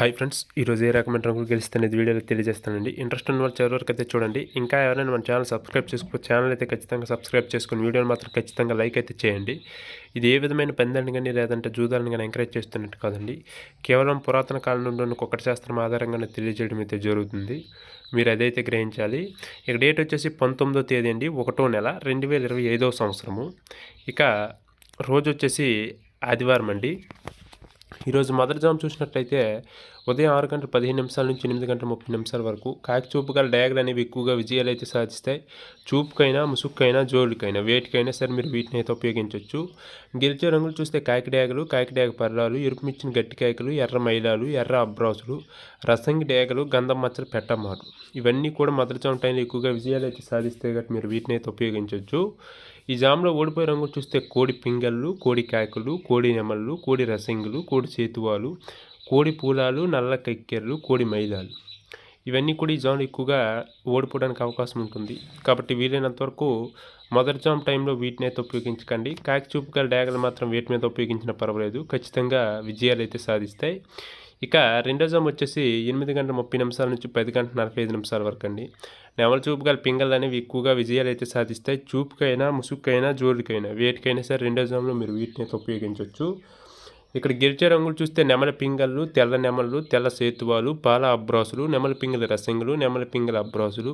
Hi friends ఈరోజు ఏ రకమైన రంగులు గెలిస్తే వీడియోలో తెలియజేస్తానండి. ఇంట్రెస్ట్ ఉన్న వాళ్ళు చివరి వరకు అయితే చూడండి. ఇంకా ఎవరైనా మన ఛానల్ సబ్స్క్రైబ్ చేసుకో ఛానల్ అయితే ఖచ్చితంగా సబ్స్క్రైబ్ చేసుకుని వీడియోని మాత్రం ఖచ్చితంగా లైక్ అయితే చేయండి. ఇది ఏ విధమైన పందాన్ని కానీ లేదంటే జూదాలను కానీ ఎంకరేజ్ చేస్తున్నట్టు కాదండి. కేవలం పురాతన కాలం నుండి ఉన్న కుక్కటి శాస్త్రం ఆధారంగానే తెలియజేయడం అయితే జరుగుతుంది. మీరు అదైతే గ్రహించాలి. ఇక డేట్ వచ్చేసి పంతొమ్మిదో తేదీ అండి ఒకటో నెల రెండు వేల ఇరవై ఐదవ సంవత్సరము. ఇక రోజు వచ్చేసి ఆదివారం అండి. ఈరోజు మదర్ జామ్ చూసినట్లయితే ఉదయం ఆరు గంటల పదిహేను నిమిషాల నుంచి ఎనిమిది గంటల ముప్పై నిమిషాల వరకు కాకి చూపు గల డయాగ్లు అనేవి ఎక్కువగా విజయాలు అయితే సాధిస్తాయి. చూపుకైనా ముసుక్కైనా జోలికైనా వేటికైనా సరే మీరు వీటిని అయితే ఉపయోగించవచ్చు గిరిజ రంగులు చూస్తే కాకి డయాగలు కాకి డయాగ పర్రాలు ఎరుపుమిచ్చిన గట్టి కాయకులు ఎర్ర మైలాలు ఎర్ర అబ్రాసులు రసంగి డయాగలు గంధం మచ్చలు పెట్టమారు ఇవన్నీ కూడా మదర్ జామ్ టైంలో ఎక్కువగా విజయాలు అయితే సాధిస్తే కాబట్టి మీరు వీటిని అయితే ఉపయోగించవచ్చు ఈ జామ్లో ఓడిపోయే రంగు చూస్తే కోడి పింగళ్ళు కోడి కాకులు కోడి నెమళ్ళు కోడి రసింగులు కోడి చేతువాలు కోడి పూలాలు నల్ల కక్కెర్లు కోడి మైలాలు ఇవన్నీ కూడా ఈ జామ్లో ఎక్కువగా ఓడిపోవడానికి అవకాశం ఉంటుంది. కాబట్టి వీలైనంత వరకు మొదటి జామ్ టైంలో వీటిని అయితే ఉపయోగించకండి. కాకి చూపుగల డ్యాగలు మాత్రం వీటి మీద ఉపయోగించినా పర్వాలేదు. ఖచ్చితంగా విజయాలు అయితే సాధిస్తాయి. ఇక రెండో జామ్ వచ్చేసి ఎనిమిది గంటల ముప్పై నిమిషాల నుంచి పది గంటల నలభై ఐదు నిమిషాల వరకు అండి. నెమల చూపు గల పింగళ్ళు అనేవి ఎక్కువగా విజయాలు అయితే సాధిస్తాయి చూపుకైనా ముసుగుకైనా జోరుకైనా వేటికైనా సరే రెండో జామ్లో మీరు వీటిని అయితే ఉపయోగించవచ్చు ఇక్కడ గిరిచే రంగులు చూస్తే నెమల పింగళ్ళు తెల్ల నెమలు తెల్ల సేతువాలు పాల అబ్రాసులు నెమల పింగల రసంగులు నెమల పింగల అబ్రాసులు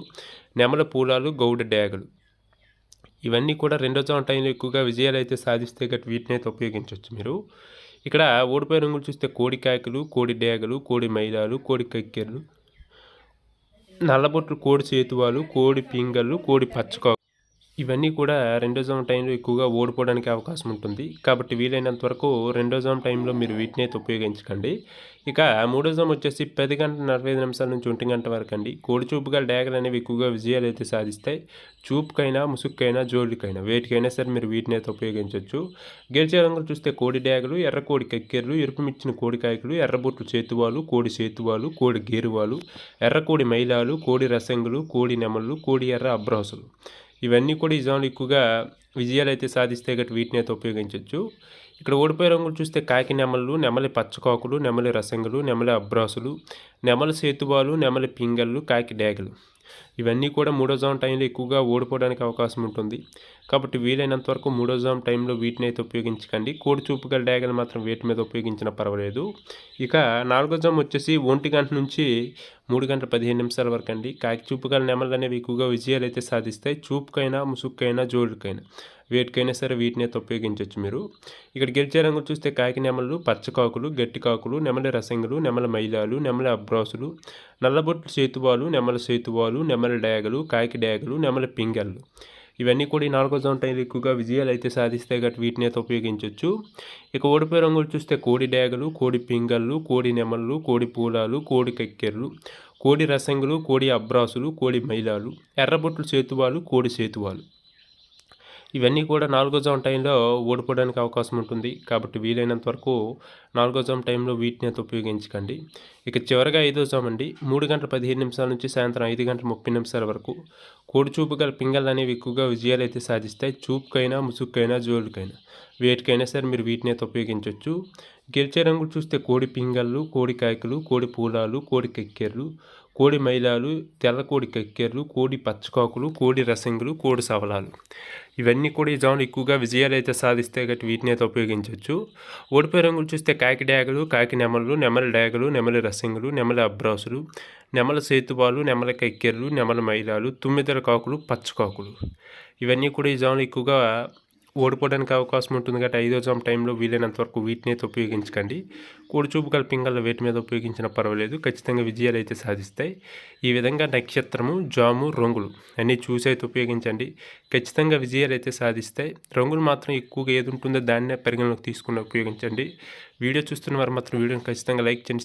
నెమల పూలాలు గౌడ డ్యాగులు. ఇవన్నీ కూడా రెండో జోన్ టైంలో ఎక్కువగా విజయాలు అయితే సాధిస్తే గట్ వీటిని అయితే ఉపయోగించవచ్చు మీరు. ఇక్కడ ఓడిపోయే రంగులు చూస్తే కోడి కాయకులు కోడి డేగలు కోడి మైలాలు కోడి కక్కెర్లు నల్లబొట్లు కోడి చేతువాలు కోడి పింగళ్ళు కోడి పచ్చకా ఇవన్నీ కూడా రెండో జోన్ టైంలో ఎక్కువగా ఓడిపోవడానికి అవకాశం ఉంటుంది. కాబట్టి వీలైనంత వరకు రెండో జోన్ టైంలో మీరు వీటిని అయితే ఉపయోగించకండి. ఇక మూడో జోన్ వచ్చేసి పది గంటల నలభై ఐదు నిమిషాల నుంచి ఒంటి గంట వరకు అండి. కోడి చూపుగా డ్యాగర్ అనేవి ఎక్కువగా విజయాలు అయితే సాధిస్తాయి. చూపుకైనా ముసుక్కైనా జోలికైనా వేటికైనా సరే మీరు వీటిని అయితే ఉపయోగించవచ్చు గెలిచే రంగులు చూస్తే కోడి డ్యాగులు ఎర్ర కోడి కక్కెర్లు ఎరుపుమిచ్చిన కోడి కాయకులు ఎర్రబొట్లు చేతువాలు కోడి చేతువాలు కోడి గేరువాలు ఎర్ర కోడి మైలాలు కోడి రసంగులు కోడి నెమళ్ళు కోడి ఎర్ర అబ్రాసులు. ఇవన్నీ కూడా ఈ జోన్లో ఎక్కువగా విజయాలు అయితే సాధిస్తే గట్టి వీటిని అయితే ఉపయోగించవచ్చు ఇక్కడ ఓడిపోయే రంగులు చూస్తే కాకి నెమలు నెమలి పచ్చకాకులు నెమలి రసంగులు నెమలి అబ్రాసులు నెమలి సేతువాలు నెమలి పింగళ్ళు కాకి డేగలు. ఇవన్నీ కూడా మూడో జామ్ టైంలో ఎక్కువగా ఓడిపోవడానికి అవకాశం ఉంటుంది. కాబట్టి వీలైనంత వరకు మూడో జామ్ టైంలో వీటిని అయితే ఉపయోగించకండి. కోడి చూపు గల డ్యాగన్ మాత్రం వీటి మీద ఉపయోగించినా పర్వాలేదు. ఇక నాలుగో జామ్ వచ్చేసి ఒంటి గంట నుంచి మూడు గంటల పదిహేను నిమిషాల వరకు అండి. కాకి చూపు గల నెమలు అనేవి ఎక్కువగా విజయాలు అయితే సాధిస్తాయి. చూపుకైనా ముసుక్కైనా జోడుకైనా. వేటికైనా సరే వీటిని అయితే ఉపయోగించవచ్చు మీరు. ఇక్కడ గెలిచే రంగులు చూస్తే కాకి నెమలు పచ్చకాకులు గట్టి కాకులు నెమలి రసంగులు నెమల మైలాలు నెమల అబ్రాసులు నల్లబొట్లు సేతువాలు నెమల సేతువాలు నెమల డ్యాగలు కాకి డ్యాగలు నెమల పింగళ్ళు. ఇవన్నీ కూడా ఈ నాలుగో జోన్ టైంలో ఎక్కువగా విజయాలు అయితే సాధిస్తే గట్టి వీటిని అయితే ఉపయోగించవచ్చు ఇక ఓడిపోయే రంగులు చూస్తే కోడి డేగలు కోడి పింగళ్ళు కోడి నెమళ్ళు కోడి పూలాలు కోడి కక్కెర్లు కోడి రసంగులు కోడి అబ్రాసులు కోడి మైలాలు ఎర్రబొట్లు సేతువాలు కోడి సేతువాలు. ఇవన్నీ కూడా నాలుగో జామ్ టైంలో ఓడిపోవడానికి అవకాశం ఉంటుంది. కాబట్టి వీలైనంత వరకు నాలుగో జామ్ టైంలో వీటిని అయితే ఉపయోగించకండి. ఇక చివరిగా ఐదో జామ్ అండి. మూడు గంటల పదిహేను నిమిషాల నుంచి సాయంత్రం ఐదు గంటల ముప్పై నిమిషాల వరకు కోడి చూపు గల పింగళ్ళు అనేవి ఎక్కువగా విజయాలు అయితే సాధిస్తాయి. చూపుకైనా ముసుగుకైనా జోలుకైనా. వేటికైనా సరే మీరు వీటిని అయితే ఉపయోగించవచ్చు గెలిచే రంగులు చూస్తే కోడి పింగళ్ళు కోడి కాయకులు కోడి పూలాలు కోడి కెక్కెర్లు కోడి మైలాలు తెల్ల కోడి కక్కెర్లు కోడి పచ్చకాకులు కోడి రసంగులు కోడి సవలాలు. ఇవన్నీ కూడా ఈ జాములు ఎక్కువగా విజయాలు అయితే సాధిస్తే గట్టి వీటిని అయితే ఉపయోగించవచ్చు ఓడిపోయే రంగులు చూస్తే కాకి డ్యాగులు కాకి నెమలు నెమలి డ్యాగులు నెమలి రసంగులు నెమలి అబ్రాసులు నెమల సేతువాలు నెమల కక్కెర్లు నెమల మైలాలు తుమ్మిదల కాకులు పచ్చకాకులు. ఇవన్నీ కూడా ఈ జాములు ఎక్కువగా ఓడిపోవడానికి అవకాశం ఉంటుంది కాబట్టి ఐదో జామ్ టైంలో వీలైనంత వరకు వీటిని అయితే ఉపయోగించకండి. కూడిచూపు గల పింగళ్ళ వేటి మీద ఉపయోగించినా పర్వాలేదు. ఖచ్చితంగా విజయాలు అయితే సాధిస్తాయి. ఈ విధంగా నక్షత్రము జాము రంగులు అన్నీ చూసి అయితే ఉపయోగించండి. ఖచ్చితంగా విజయాలు అయితే సాధిస్తాయి. రంగులు మాత్రం ఎక్కువగా ఏది ఉంటుందో దాన్నే పరిగణలోకి తీసుకుని ఉపయోగించండి. వీడియో చూస్తున్న వారు మాత్రం వీడియోని ఖచ్చితంగా లైక్ చేయండి.